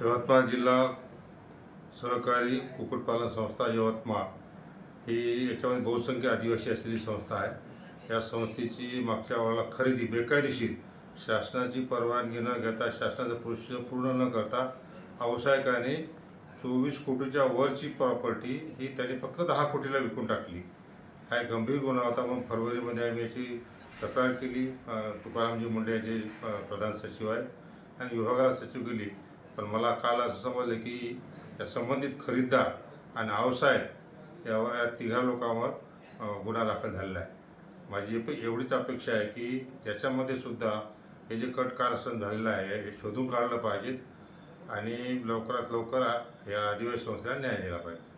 यवतमाळ जिल्हा सहकारी कुक्कुटपालन संस्था यवतमाळ ही याच्यामध्ये बहुसंख्य आदिवासी असलेली संस्था आहे. या संस्थेची मागच्या वेळेला खरेदी बेकायदेशीर शासनाची परवानगी न घेता शासनाचं पुरुष पूर्ण न करता व्यावसायिकाने चोवीस कोटीच्या वरची प्रॉपर्टी ही त्यांनी फक्त दहा कोटीला विकून टाकली. हा एक गंभीर गुन्हा होता मग फरवरीमध्ये आम्ही याची तक्रार केली. तुकारामजी मुंडे यांचे प्रधान सचिव आहेत आणि विभागाला सचिव केली. पण मला काल असं समजलं की या संबंधित खरीददार आणि व्यावसायिक या तिघा लोकांवर गुन्हा दाखल झालेला आहे. माझी एवढीच अपेक्षा आहे की त्याच्यामध्ये सुद्धा हे जे कट कारस्थान झालेलं आहे हे शोधून काढलं पाहिजेत आणि लवकरात लवकर या आदिवासी संस्थेला न्याय दिला पाहिजे.